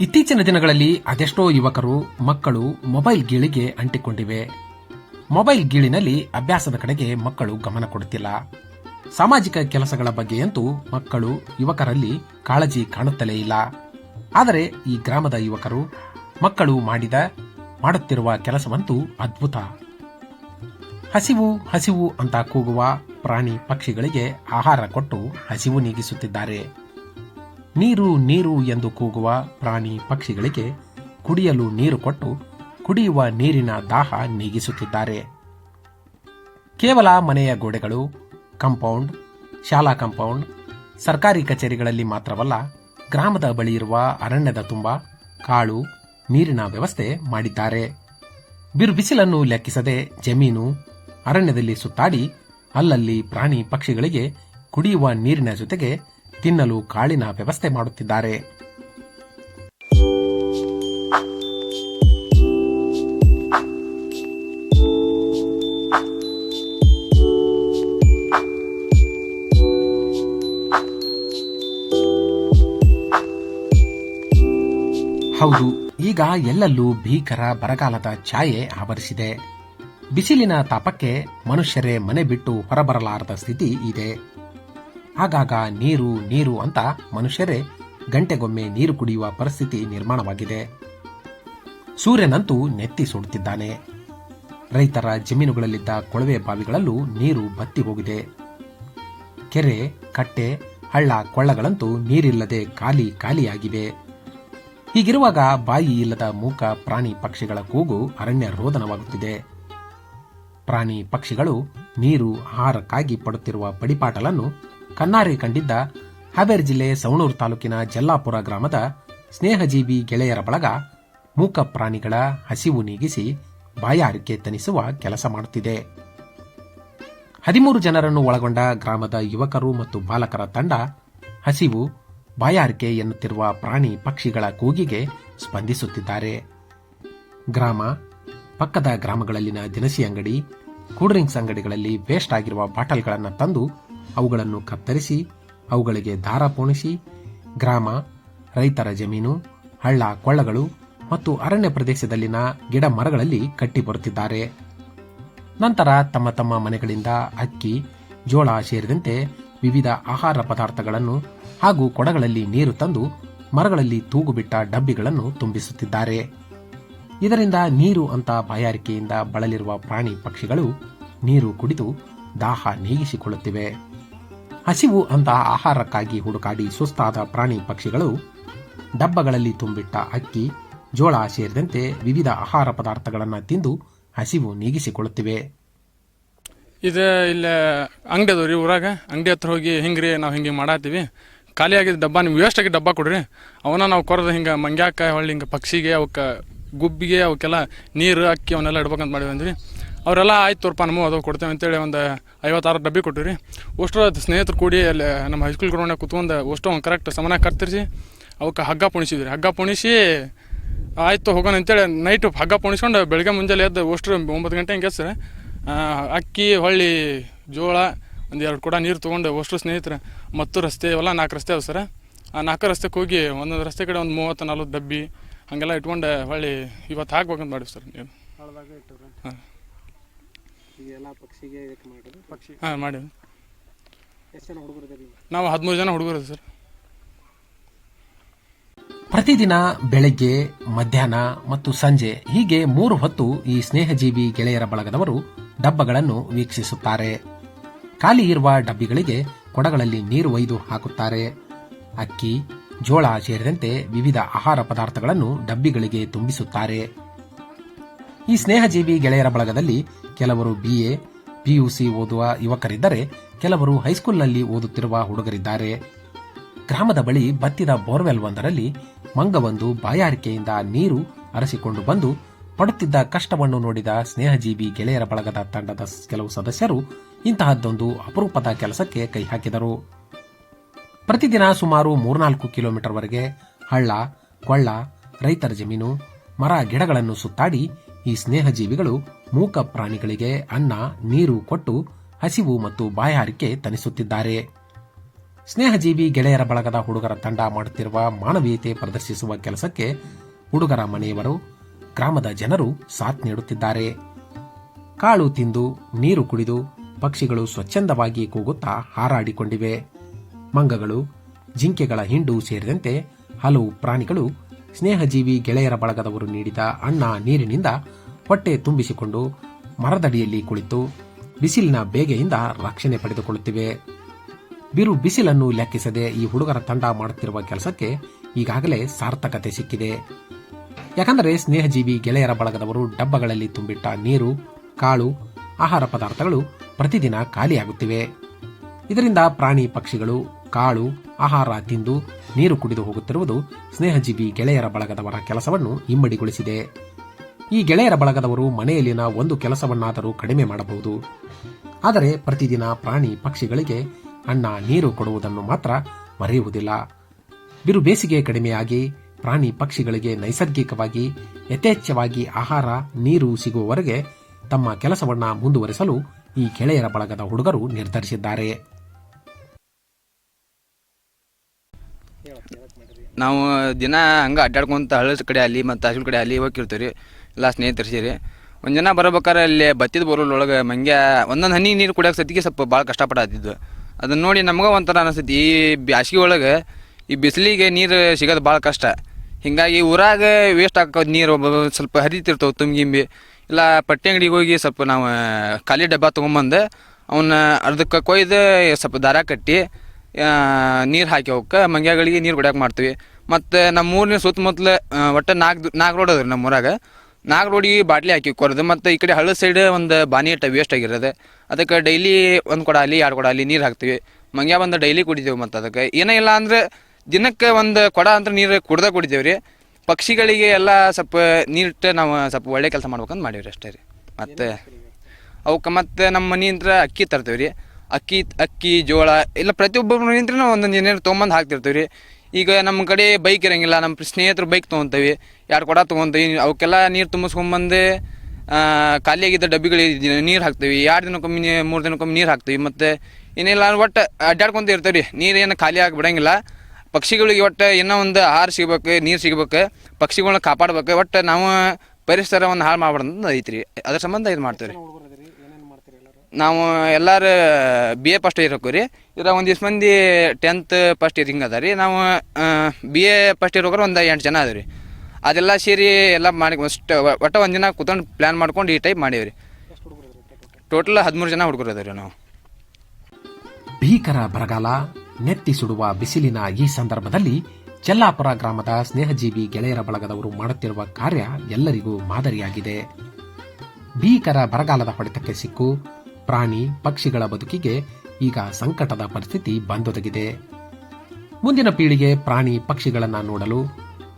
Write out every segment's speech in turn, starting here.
ಇತ್ತೀಚಿನ ದಿನಗಳಲ್ಲಿ ಅದೆಷ್ಟೋ ಯುವಕರು, ಮಕ್ಕಳು ಮೊಬೈಲ್ ಗೀಳಿಗೆ ಅಂಟಿಕೊಂಡಿವೆ. ಮೊಬೈಲ್ ಗೀಳಿನಲ್ಲಿ ಅಭ್ಯಾಸದ ಕಡೆಗೆ ಮಕ್ಕಳು ಗಮನ ಕೊಡುತ್ತಿಲ್ಲ. ಸಾಮಾಜಿಕ ಕೆಲಸಗಳ ಬಗ್ಗೆಯಂತೂ ಮಕ್ಕಳು ಯುವಕರಲ್ಲಿ ಕಾಳಜಿ ಕಾಣುತ್ತಲೇ ಇಲ್ಲ. ಆದರೆ ಈ ಗ್ರಾಮದ ಯುವಕರು ಮಕ್ಕಳು ಮಾಡಿದ, ಮಾಡುತ್ತಿರುವ ಕೆಲಸವಂತೂ ಅದ್ಭುತ. ಹಸಿವು ಹಸಿವು ಅಂತ ಕೂಗುವ ಪ್ರಾಣಿ ಪಕ್ಷಿಗಳಿಗೆ ಆಹಾರ ಕೊಟ್ಟು ಹಸಿವು ನೀಗಿಸುತ್ತಿದ್ದಾರೆ. ನೀರು ನೀರು ಎಂದು ಕೂಗುವ ಪ್ರಾಣಿ ಪಕ್ಷಿಗಳಿಗೆ ಕುಡಿಯಲು ನೀರು ಕೊಟ್ಟು ಕುಡಿಯುವ ನೀರಿನ ದಾಹ ನೀಗಿಸುತ್ತಿದ್ದಾರೆ. ಕೇವಲ ಮನೆಯ ಗೋಡೆಗಳು, ಕಂಪೌಂಡ್, ಶಾಲಾ ಕಂಪೌಂಡ್, ಸರ್ಕಾರಿ ಕಚೇರಿಗಳಲ್ಲಿ ಮಾತ್ರವಲ್ಲ, ಗ್ರಾಮದ ಬಳಿ ಇರುವ ಅರಣ್ಯದ ತುಂಬ, ಕಾಳು, ನೀರಿನ ವ್ಯವಸ್ಥೆ ಮಾಡಿದ್ದಾರೆ. ಬಿರುಬಿಸಿಲನ್ನು ಲೆಕ್ಕಿಸದೆ ಜಮೀನು ಅರಣ್ಯದಲ್ಲಿ ಸುತ್ತಾಡಿ ಅಲ್ಲಲ್ಲಿ ಪ್ರಾಣಿ ಪಕ್ಷಿಗಳಿಗೆ ಕುಡಿಯುವ ನೀರಿನ ಜೊತೆಗೆ ತಿನ್ನಲು ಕಾಳಿನ ವ್ಯವಸ್ಥೆ ಮಾಡುತ್ತಿದ್ದಾರೆ. ಹೌದು, ಈಗ ಎಲ್ಲಲ್ಲೂ ಭೀಕರ ಬರಗಾಲದ ಛಾಯೆ ಆವರಿಸಿದೆ. ಬಿಸಿಲಿನ ತಾಪಕ್ಕೆ ಮನುಷ್ಯರೇ ಮನೆ ಬಿಟ್ಟು ಹೊರಬರಲಾರದ ಸ್ಥಿತಿ ಇದೆ. ಆಗಾಗ ನೀರು ನೀರು ಅಂತ ಮನುಷ್ಯರೇ ಗಂಟೆಗೊಮ್ಮೆ ನೀರು ಕುಡಿಯುವ ಪರಿಸ್ಥಿತಿ ನಿರ್ಮಾಣವಾಗಿದೆ. ಸೂರ್ಯನಂತೂ ನೆತ್ತಿ ಸುಡುತ್ತಿದ್ದಾನೆ. ರೈತರ ಜಮೀನುಗಳಲ್ಲಿದ್ದ ಕೊಳವೆ ಬಾವಿಗಳಲ್ಲೂ ನೀರು ಬತ್ತಿ ಹೋಗಿದೆ. ಕೆರೆ, ಕಟ್ಟೆ, ಹಳ್ಳ, ಕೊಳ್ಳಗಳಂತೂ ನೀರಿಲ್ಲದೆ ಖಾಲಿ, ಖಾಲಿಯಾಗಿವೆ. ಹೀಗಿರುವಾಗ ಬಾಯಿ ಇಲ್ಲದ ಮೂಕ ಪ್ರಾಣಿ ಪಕ್ಷಿಗಳ ಕೂಗು ಅರಣ್ಯ ರೋದನವಾಗುತ್ತಿದೆ. ಪ್ರಾಣಿ ಪಕ್ಷಿಗಳು ನೀರು, ಆಹಾರಕ್ಕಾಗಿ ಪಡುತ್ತಿರುವ ಪಡಿಪಾಟಲನ್ನು ಕಣ್ಣಾರೆ ಕಂಡಿದ್ದ ಹಾವೇರಿ ಜಿಲ್ಲೆ ಸವಣೂರು ತಾಲೂಕಿನ ಜಲ್ಲಾಪುರ ಗ್ರಾಮದ ಸ್ನೇಹಜೀವಿ ಗೆಳೆಯರ ಬಳಗ ಮೂಕ ಪ್ರಾಣಿಗಳ ಹಸಿವು ನೀಗಿಸಿ ಬಾಯಾರಿಕೆ ತನಿಸುವ ಕೆಲಸ ಮಾಡುತ್ತಿದೆ. ಹದಿಮೂರು ಜನರನ್ನು ಒಳಗೊಂಡ ಗ್ರಾಮದ ಯುವಕರು ಮತ್ತು ಬಾಲಕರ ತಂಡ ಹಸಿವು, ಬಾಯಾರಿಕೆ ಎನ್ನುತ್ತಿರುವ ಪ್ರಾಣಿ ಪಕ್ಷಿಗಳ ಕೂಗಿಗೆ ಸ್ಪಂದಿಸುತ್ತಿದ್ದಾರೆ. ಗ್ರಾಮ, ಪಕ್ಕದ ಗ್ರಾಮಗಳಲ್ಲಿನ ದಿನಸಿ ಅಂಗಡಿ ಕೂಲ್ ಡ್ರಿಂಕ್ಸ್ ಅಂಗಡಿಗಳಲ್ಲಿ ವೇಸ್ಟ್ ಆಗಿರುವ ಬಾಟಲ್ಗಳನ್ನು ತಂದು ಅವುಗಳನ್ನು ಕತ್ತರಿಸಿ, ಅವುಗಳಿಗೆ ದಾರ ಪೋಣಿಸಿ, ಗ್ರಾಮ, ರೈತರ ಜಮೀನು, ಹಳ್ಳ, ಕೊಳ್ಳಗಳು ಮತ್ತು ಅರಣ್ಯ ಪ್ರದೇಶದಲ್ಲಿನ ಗಿಡ ಮರಗಳಲ್ಲಿ ಕಟ್ಟಿ ಬರುತ್ತಿದ್ದಾರೆ. ನಂತರ ತಮ್ಮ ತಮ್ಮ ಮನೆಗಳಿಂದ ಅಕ್ಕಿ, ಜೋಳ ಸೇರಿದಂತೆ ವಿವಿಧ ಆಹಾರ ಪದಾರ್ಥಗಳನ್ನು ಹಾಗೂ ಕೊಡಗಳಲ್ಲಿ ನೀರು ತಂದು ಮರಗಳಲ್ಲಿ ತೂಗುಬಿಟ್ಟ ಡಬ್ಬಿಗಳನ್ನು ತುಂಬಿಸುತ್ತಿದ್ದಾರೆ. ಇದರಿಂದ ನೀರು ಅಂತ ಬಾಯಾರಿಕೆಯಿಂದ ಬಳಲಿರುವ ಪ್ರಾಣಿ ಪಕ್ಷಿಗಳು ನೀರು ಕುಡಿದು ದಾಹ ನೀಗಿಸಿಕೊಳ್ಳುತ್ತಿವೆ. ಹಸಿವು ಅಂತ ಆಹಾರಕ್ಕಾಗಿ ಹುಡುಕಾಡಿ ಸುಸ್ತಾದ ಪ್ರಾಣಿ ಪಕ್ಷಿಗಳು ಡಬ್ಬಗಳಲ್ಲಿ ತುಂಬಿಟ್ಟ ಅಕ್ಕಿ, ಜೋಳ ಸೇರಿದಂತೆ ವಿವಿಧ ಆಹಾರ ಪದಾರ್ಥಗಳನ್ನು ತಿಂದು ಹಸಿವು ನೀಗಿಸಿಕೊಳ್ಳುತ್ತಿವೆ. ಇದು ಇಲ್ಲ ಅಂಗಡಿ ಅದಾವ ರೀ ಊರಾಗ. ಅಂಗಡಿ ಹತ್ರ ಹೋಗಿ ಹಿಂಗ್ರಿ ನಾವು ಹಿಂಗೆ ಮಾಡಾತೀವಿ ಖಾಲಿ ಡಬ್ಬ ನೀವು ವೇಸ್ಟ್ ಡಬ್ಬ ಕೊಡ್ರಿ. ಅವನ್ನ ನಾವು ಕೊರದ ಹಿಂಗೆ ಮಂಗ್ಯಾಕ ಹೊಳ್ಳಿ ಹಿಂಗೆ ಪಕ್ಷಿಗೆ ಅವಕ್ಕೆ ಗುಬ್ಬಿಗೆ ಅವಕ್ಕೆಲ್ಲ ನೀರು, ಅಕ್ಕಿ ಅವನ್ನೆಲ್ಲ ಇಡ್ಬೇಕಂತ ಮಾಡಿದ್ವಿ ಅಂದ್ರಿ ಅವರೆಲ್ಲ ಆಯ್ತು ತೋರ್ಪ ನಮಗೂ ಅದು ಕೊಡ್ತೇವೆ ಅಂತೇಳಿ ಒಂದು ಐವತ್ತಾರು ಡಬ್ಬಿ ಕೊಟ್ಟಿವಿ ಅಷ್ಟು ಸ್ನೇಹಿತರು ಕೂಡಿ ಅಲ್ಲಿ ನಮ್ಮ ಹೈಸ್ಕೂಲ್ ಗ್ರೌಂಡ್ನಾಗ ಕುತ್ಕೊಂಡು ಅಷ್ಟು ಒಂದು ಕರೆಕ್ಟ್ ಸಮನಾಗಿ ಕರ್ತಿರಿಸಿ ಅವಕ್ಕೆ ಹಗ್ಗ ಪುಣಿಸಿದ್ರಿ. ಹಗ್ಗ ಪುಣಿಸಿ ಆಯಿತು ಹೋಗೋಣ ಅಂತೇಳಿ ನೈಟ್ ಹಗ್ಗ ಪುಣಿಸ್ಕೊಂಡು ಬೆಳಗ್ಗೆ ಮುಂಜಾನೆ ಎದ್ದು ಅಷ್ಟು ಒಂಬತ್ತು ಗಂಟೆ ಹಿಂಗೆ ಸರ್ ಅಕ್ಕಿ, ಹೊಳ್ಳಿ, ಜೋಳ ಒಂದು ಎರಡು ಕೂಡ ನೀರು ತೊಗೊಂಡು ಅಷ್ಟು ಸ್ನೇಹಿತರೆ. ಮತ್ತು ರಸ್ತೆ ಇವೆಲ್ಲ ನಾಲ್ಕು ರಸ್ತೆ ಅವ ಸರ್. ಆ ನಾಲ್ಕು ರಸ್ತೆಗೆ ಹೋಗಿ ಒಂದೊಂದು ರಸ್ತೆ ಕಡೆ ಒಂದು ಮೂವತ್ತು ನಲ್ವತ್ತು ಡಬ್ಬಿ ಹಾಗೆಲ್ಲ ಇಟ್ಕೊಂಡು ಹೊಳ್ಳಿ ಇವತ್ತು ಹಾಕ್ಬೇಕಂತ ಮಾಡಿವಿ ಸರ್. ನೀವು ಹಳದಾಗ ಇಟ್ಟವ್ರೆ ಹಾಂ ಈಗೆಲ್ಲ ಪಕ್ಷಿಗೆ ಇದಕ್ಕೆ ಮಾಡಿದ್ರು. ಪಕ್ಷಿ. ಹಾಂ ಮಾಡಿವಿ ಎಷ್ಟು ಜನ ಹುಡುಗರು ಇದ್ದೀರಿ ನಾವು ಹದಿಮೂರು ಜನ ಹುಡುಗರು ಸರ್. ಪ್ರತಿದಿನ ಬೆಳಗ್ಗೆ ಮಧ್ಯಾಹ್ನ ಮತ್ತು ಸಂಜೆ ಹೀಗೆ ಮೂರು ಹೊತ್ತು ಈ ಸ್ನೇಹಜೀವಿ ಗೆಳೆಯರ ಬಳಗದವರು ಡಬ್ಬಗಳನ್ನು ವೀಕ್ಷಿಸುತ್ತಾರೆ. ಖಾಲಿ ಇರುವ ಡಬ್ಬಿಗಳಿಗೆ ಕೊಡಗಳಲ್ಲಿ ನೀರು ಒಯ್ದು ಹಾಕುತ್ತಾರೆ. ಅಕ್ಕಿ ಜೋಳ ಸೇರಿದಂತೆ ವಿವಿಧ ಆಹಾರ ಪದಾರ್ಥಗಳನ್ನು ಡಬ್ಬಿಗಳಿಗೆ ತುಂಬಿಸುತ್ತಾರೆ. ಈ ಸ್ನೇಹಜೀವಿ ಗೆಳೆಯರ ಬಳಗದಲ್ಲಿ ಕೆಲವರು ಬಿಎ ಪಿಯುಸಿ ಓದುವ ಯುವಕರಿದ್ದರೆ ಕೆಲವರು ಹೈಸ್ಕೂಲ್ನಲ್ಲಿ ಓದುತ್ತಿರುವ ಹುಡುಗರಿದ್ದಾರೆ. ಗ್ರಾಮದ ಬಳಿ ಬತ್ತಿದ ಬೋರ್ವೆಲ್ ಒಂದರಲ್ಲಿ ಮಂಗವೊಂದು ಬಾಯಾರಿಕೆಯಿಂದ ನೀರು ಅರಸಿಕೊಂಡು ಬಂದು ಪಡುತ್ತಿದ್ದ ಕಷ್ಟವನ್ನು ನೋಡಿದ ಸ್ನೇಹಜೀವಿ ಗೆಳೆಯರ ಬಳಗದ ತಂಡದ ಕೆಲವು ಸದಸ್ಯರು ಇಂತಹದ್ದೊಂದು ಅಪರೂಪದ ಕೆಲಸಕ್ಕೆ ಕೈ ಹಾಕಿದರು. ಪ್ರತಿದಿನ ಸುಮಾರು ಮೂರ್ನಾಲ್ಕು ಕಿಲೋಮೀಟರ್ವರೆಗೆ ಹಳ್ಳ, ಕೊಳ್ಳ, ರೈತರ ಜಮೀನು, ಮರ, ಗಿಡಗಳನ್ನು ಸುತ್ತಾಡಿ ಈ ಸ್ನೇಹಜೀವಿಗಳು ಮೂಕ ಪ್ರಾಣಿಗಳಿಗೆ ಅನ್ನ, ನೀರು ಕೊಟ್ಟು ಹಸಿವು ಮತ್ತು ಬಾಯಾರಿಕೆ ತಣಿಸುತ್ತಿದ್ದಾರೆ. ಸ್ನೇಹಜೀವಿ ಗೆಳೆಯರ ಬಳಗದ ಹುಡುಗರ ತಂಡ ಮಾಡುತ್ತಿರುವ ಮಾನವೀಯತೆ ಪ್ರದರ್ಶಿಸುವ ಕೆಲಸಕ್ಕೆ ಹುಡುಗರ ಮನೆಯವರು, ಗ್ರಾಮದ ಜನರು ಸಾಥ್ ನೀಡುತ್ತಿದ್ದಾರೆ. ಕಾಳು ತಿಂದು, ನೀರು ಕುಡಿದು, ಪಕ್ಷಿಗಳು ಸ್ವಚ್ಛಂದವಾಗಿ ಕೂಗುತ್ತಾ ಹಾರಾಡಿಕೊಂಡಿವೆ. ಮಂಗಗಳು, ಜಿಂಕೆಗಳ ಹಿಂಡು ಸೇರಿದಂತೆ ಹಲವು ಪ್ರಾಣಿಗಳು ಸ್ನೇಹಜೀವಿ ಗೆಳೆಯರ ಬಳಗದವರು ನೀಡಿದ ಅಣ್ಣ ನೀರಿನಿಂದ ಹೊಟ್ಟೆ ತುಂಬಿಸಿಕೊಂಡು ಮರದಡಿಯಲ್ಲಿ ಕುಳಿತು ಬಿಸಿಲಿನ ಬೇಗೆಯಿಂದ ರಕ್ಷಣೆ ಪಡೆದುಕೊಳ್ಳುತ್ತಿವೆ. ಬಿರು ಬಿಸಿಲನ್ನು ಲೆಕ್ಕಿಸದೆ ಈ ಹುಡುಗರ ತಂಡ ಮಾಡುತ್ತಿರುವ ಕೆಲಸಕ್ಕೆ ಈಗಾಗಲೇ ಸಾರ್ಥಕತೆ ಸಿಕ್ಕಿದೆ. ಯಾಕಂದರೆ ಸ್ನೇಹಜೀವಿ ಗೆಳೆಯರ ಬಳಗದವರು ಡಬ್ಬಗಳಲ್ಲಿ ತುಂಬಿಟ್ಟ ನೀರು, ಕಾಳು, ಆಹಾರ ಪದಾರ್ಥಗಳು ಪ್ರತಿದಿನ ಖಾಲಿಯಾಗುತ್ತಿವೆ. ಇದರಿಂದ ಪ್ರಾಣಿ ಪಕ್ಷಿಗಳು, ಕಾಳು, ಆಹಾರ ತಿಂದು ನೀರು ಕುಡಿದು ಹೋಗುತ್ತಿರುವುದು ಸ್ನೇಹಜೀವಿ ಗೆಳೆಯರ ಬಳಗದವರ ಕೆಲಸವನ್ನು ಇಮ್ಮಡಿಗೊಳಿಸಿದೆ ಈ ಗೆಳೆಯರ ಬಳಗದವರು ಮನೆಯಲ್ಲಿನ ಒಂದು ಕೆಲಸವನ್ನಾದರೂ ಕಡಿಮೆ ಮಾಡಬಹುದು. ಆದರೆ ಪ್ರತಿದಿನ ಪ್ರಾಣಿ ಪಕ್ಷಿಗಳಿಗೆ ಅಣ್ಣ ನೀರು ಕೊಡುವುದನ್ನು ಮಾತ್ರ ಮರೆಯುವುದಿಲ್ಲ. ಬಿರು ಬೇಸಿಗೆ ಕಡಿಮೆಯಾಗಿ ಪ್ರಾಣಿ ಪಕ್ಷಿಗಳಿಗೆ ನೈಸರ್ಗಿಕವಾಗಿ, ಯಥೇಚ್ಛವಾಗಿ ಆಹಾರ, ನೀರು ಸಿಗುವವರೆಗೆ ತಮ್ಮ ಕೆಲಸವನ್ನ ಮುಂದುವರೆಸಲು ಈ ಗೆಳೆಯರ ಬಳಗದ ಹುಡುಗರು ನಿರ್ಧರಿಸಿದ್ದಾರೆ. ನಾವು ದಿನ ಹಂಗೆ ಅಡ್ಡಾಡ್ಕೊಂತ ಹಳ್ಳದ ಕಡೆ ಅಲ್ಲಿ ಮತ್ತು ತಹಸೀಲ್ ಕಡೆ ಅಲ್ಲಿ ಹೋಗಿರ್ತೀವಿ ರೀ ಎಲ್ಲ ಸ್ನೇಹಿತರು ಸೇರಿ ಒಂದು ಜನ ಬರ್ಬೇಕಾದ್ರೆ ಅಲ್ಲಿ ಬತ್ತಿದ ಬೋರ್ವೆಲ್ ಒಳಗೆ ಮಂಗೆ ಒಂದೊಂದು ಹನಿ ನೀರು ಕುಡಿಯೋಕೆ ಸತಿಗೆ ಸ್ವಲ್ಪ ಭಾಳ ಕಷ್ಟಪಡತ್ತಿದ್ದು ಅದನ್ನು ನೋಡಿ ನಮ್ಗೆ ಒಂಥರ ಅನಿಸ್ತೈತಿ. ಈ ಬ್ಯಾಸಿಗೆ ಒಳಗೆ ಈ ಬಿಸಿಲಿಗೆ ನೀರು ಸಿಗೋದು ಭಾಳ ಕಷ್ಟ. ಹೀಗಾಗಿ ಊರಾಗ ವೇಸ್ಟ್ ಹಾಕೋದು ನೀರು ಸ್ವಲ್ಪ ಹರಿತಿರ್ತಾವೆ ತುಂಬಿಗಿಂಬಿ ಇಲ್ಲ ಪಟ್ಟಿ ಅಂಗಡಿಗೆ ಹೋಗಿ ಸ್ವಲ್ಪ ನಾವು ಖಾಲಿ ಡಬ್ಬ ತೊಗೊಂಬಂದು ಅವನ್ನ ಅರ್ಧಕ್ಕೆ ಕೊಯ್ದು ಸ್ವಲ್ಪ ದಾರ ಕಟ್ಟಿ ನೀರು ಹಾಕಿ ಮಂಗ್ಯಗಳಿಗೆ ನೀರು ಕುಡಿಯೋಕೆ ಮಾಡ್ತೀವಿ. ಮತ್ತು ನಮ್ಮ ಊರಿನ ಸುತ್ತಮುತ್ತಲ ಒಟ್ಟು ನಾಲ್ಕು ನಾಲ್ಕು ರೋಡ್ ಅದ್ರಿ ನಮ್ಮ ಊರಾಗ. ನಾಲ್ಕು ರೋಡಿಗೆ ಬಾಟ್ಲಿ ಹಾಕಿ ಕೊರದು, ಮತ್ತು ಈ ಕಡೆ ಹಳ್ಳದ ಸೈಡ್ ಒಂದು ಬಾನಿ ಇಟ್ಟ ವೇಸ್ಟ್ ಆಗಿರೋದು, ಅದಕ್ಕೆ ಡೈಲಿ ಒಂದು ಕೊಡ ಅಲ್ಲಿ, ಎರಡು ಕೊಡ ಅಲ್ಲಿ ನೀರು ಹಾಕ್ತೀವಿ. ಮಂಗ್ಯಾ ಬಂದು ಡೈಲಿ ಕುಡಿತೀವಿ ಮತ್ತು ಅದಕ್ಕೆ. ಏನೇ ಇಲ್ಲ ಅಂದ್ರೆ ದಿನಕ್ಕೆ ಒಂದು ಕೊಡ ಅಂತ ನೀರು ಕುಡ್ದ ಕುಡಿತೀವಿ ರೀ. ಪಕ್ಷಿಗಳಿಗೆ ಎಲ್ಲ ಸ್ವಲ್ಪ ನೀರಿಟ್ಟು ನಾವು ಸ್ವಲ್ಪ ಒಳ್ಳೆ ಕೆಲಸ ಮಾಡ್ಬೇಕಂತ ಮಾಡೀವಿ ರೀ ಅಷ್ಟೇ ರೀ. ಮತ್ತು, ಅವಕ್ಕೆ ಮತ್ತು ನಮ್ಮ ಮನೆಯಿಂದ ಅಕ್ಕಿ ತರ್ತೀವಿ ರೀ. ಅಕ್ಕಿ ಅಕ್ಕಿ, ಜೋಳ, ಇಲ್ಲ ಪ್ರತಿಯೊಬ್ಬರು ನಿಂತ್ರೂ ಒಂದೊಂದು ಏನೇನು ತೊಗೊಂಬಂದು ಹಾಕ್ತಿರ್ತೀವಿ ರೀ ಈಗ ನಮ್ಮ ಕಡೆ ಬೈಕ್ ಇರಂಗಿಲ್ಲ, ನಮ್ಮ ಸ್ನೇಹಿತರು ಬೈಕ್ ತೊಗೊತೀವಿ. ಎರಡು ಕೊಡ ತೊಗೊತೀವಿ. ಅವಕ್ಕೆಲ್ಲ ನೀರು ತುಂಬಿಸ್ಕೊಂಬಂದು ಖಾಲಿಯಾಗಿದ್ದ ಡಬ್ಬಿಗಳಿಗೆ ನೀರು ಹಾಕ್ತೀವಿ. ಎರಡು ದಿನಕ್ಕೊಮ್ಮೆ ಮೂರು ದಿನಕ್ಕೊಮ್ಮೆ ನೀರು ಹಾಕ್ತೀವಿ. ಮತ್ತು ಏನಿಲ್ಲ ಒಟ್ಟು ಅಡ್ಡಾಡ್ಕೊಂತ ಇರ್ತೀವಿ ರೀ ನೀರು ಏನು ಖಾಲಿ ಆಗಿ ಬಿಡಂಗಿಲ್ಲ ಪಕ್ಷಿಗಳಿಗೆ ಒಟ್ಟು ಏನೋ ಒಂದು ಆಹಾರ ಸಿಗ್ಬೇಕು, ನೀರು ಸಿಗ್ಬೇಕು. ಪಕ್ಷಿಗಳನ್ನ ಕಾಪಾಡ್ಬೇಕು. ಒಟ್ಟು ನಾವು ಪರಿಸರವನ್ನು ಹಾಳು ಮಾಡ್ಬಾರ್ದು ಐತ್ರಿ. ಅದ್ರ ಸಂಬಂಧ ಇದು ಮಾಡ್ತೀವಿ ರೀ ಹುಡುಗರು ಅದಿರಿ ಏನೇನು ಮಾಡ್ತೀರಿ ಎಲ್ಲರೂ ನಾವು ಎಲ್ಲರೂ ಬಿ ಎ ಫಸ್ಟ್ ಇಯರ್ ರೀ ಇದ್ರಾಗ ಒಂದಿಷ್ಟು ಮಂದಿ ಟೆಂತ್ ಫಸ್ಟ್ ಇಯರ್ ಹಿಂಗೆ ಅದ ರೀ ನಾವು ಬಿ ಎ ಫಸ್ಟ್ ಇಯರ್ ಹೋಗ್ರೆ ಒಂದು ಎಂಟು ಜನ ಅದ ರೀ ಅದೆಲ್ಲ ಸೇರಿ ಎಲ್ಲ ಮಾಡಿ ಅಷ್ಟು ಒಟ್ಟು ಒಂದು ದಿನ ಕೂತ್ಕೊಂಡು ಪ್ಲ್ಯಾನ್ ಮಾಡ್ಕೊಂಡು ಈ ಟೈಪ್ ಮಾಡೀವಿ ರೀ ಟೋಟಲ್ ಹದಿಮೂರು ಜನ ಹುಡುಗರು ಅದ ನಾವು. ಭೀಕರ ಬರಗಾಲ ನೆತ್ತಿ ಸುಡುವ ಬಿಸಿಲಿನ ಈ ಸಂದರ್ಭದಲ್ಲಿ ಚೆಲ್ಲಾಪುರ ಗ್ರಾಮದ ಸ್ನೇಹಜೀವಿ ಗೆಳೆಯರ ಬಳಗದವರು ಮಾಡುತ್ತಿರುವ ಕಾರ್ಯ ಎಲ್ಲರಿಗೂ ಮಾದರಿಯಾಗಿದೆ. ಭೀಕರ ಬರಗಾಲದ ಹೊಡೆತಕ್ಕೆ ಸಿಕ್ಕು ಪ್ರಾಣಿ ಪಕ್ಷಿಗಳ ಬದುಕಿಗೆ ಈಗ ಸಂಕಟದ ಪರಿಸ್ಥಿತಿ ಬಂದೊದಗಿದೆ. ಮುಂದಿನ ಪೀಳಿಗೆ ಪ್ರಾಣಿ ಪಕ್ಷಿಗಳನ್ನು ನೋಡಲು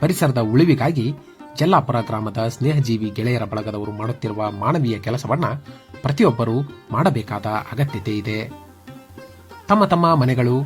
ಪರಿಸರದ ಉಳಿವಿಗಾಗಿ ಜಲ್ಲಾಪುರ ಗ್ರಾಮದ ಸ್ನೇಹಜೀವಿ ಗೆಳೆಯರ ಬಳಗದವರು ಮಾಡುತ್ತಿರುವ ಮಾನವೀಯ ಕೆಲಸವನ್ನು ಪ್ರತಿಯೊಬ್ಬರೂ ಮಾಡಬೇಕಾದ ಅಗತ್ಯತೆ ಇದೆ. ತಮ್ಮ ತಮ್ಮ ಮನೆಗಳು,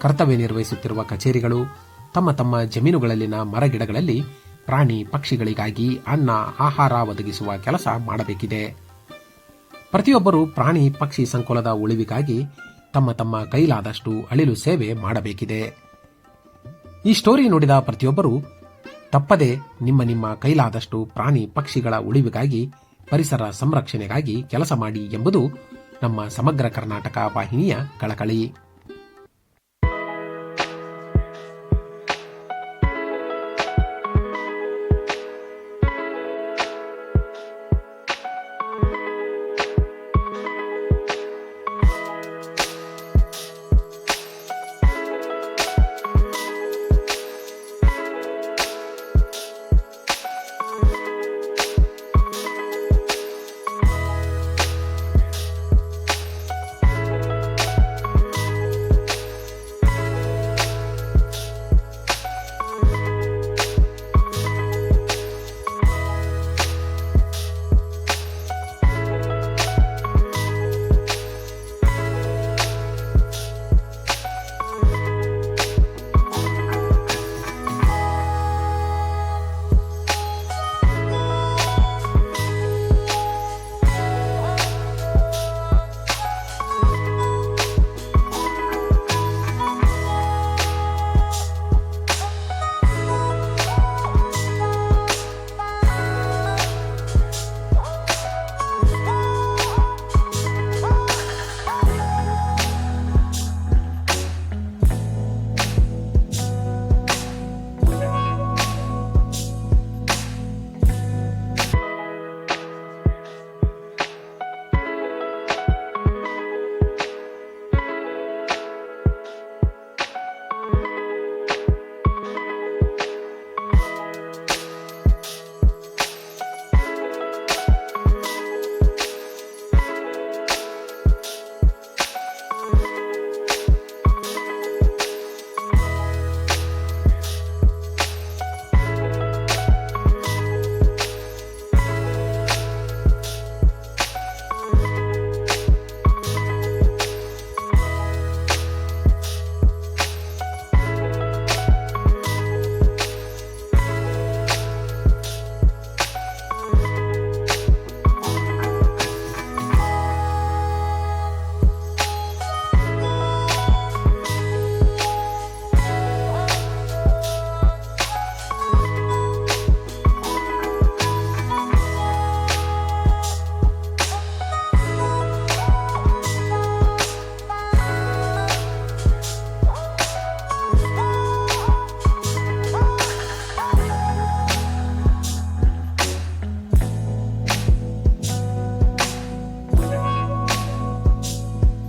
ಕರ್ತವ್ಯ ನಿರ್ವಹಿಸುತ್ತಿರುವ ಕಚೇರಿಗಳು, ತಮ್ಮ ತಮ್ಮ ಜಮೀನುಗಳಲ್ಲಿನ ಮರಗಿಡಗಳಲ್ಲಿ ಪ್ರಾಣಿ ಪಕ್ಷಿಗಳಿಗಾಗಿ ಅನ್ನ, ಆಹಾರ ಒದಗಿಸುವ ಕೆಲಸ ಮಾಡಬೇಕಿದೆ. ಪ್ರತಿಯೊಬ್ಬರು ಪ್ರಾಣಿ, ಪಕ್ಷಿ ಸಂಕುಲದ ಉಳಿವಿಗಾಗಿ ತಮ್ಮ ತಮ್ಮ ಕೈಲಾದಷ್ಟು ಅಳಿಲು ಸೇವೆ ಮಾಡಬೇಕಿದೆ. ಈ ಸ್ಟೋರಿ ನೋಡಿದ ಪ್ರತಿಯೊಬ್ಬರು, ತಪ್ಪದೆ ನಿಮ್ಮ ನಿಮ್ಮ ಕೈಲಾದಷ್ಟು ಪ್ರಾಣಿ, ಪಕ್ಷಿಗಳ ಉಳಿವಿಗಾಗಿ, ಪರಿಸರ ಸಂರಕ್ಷಣೆಗಾಗಿ ಕೆಲಸ ಮಾಡಿ ಎಂಬುದು ನಮ್ಮ ಸಮಗ್ರ ಕರ್ನಾಟಕ ವಾಹಿನಿಯ ಕಳಕಳಿ.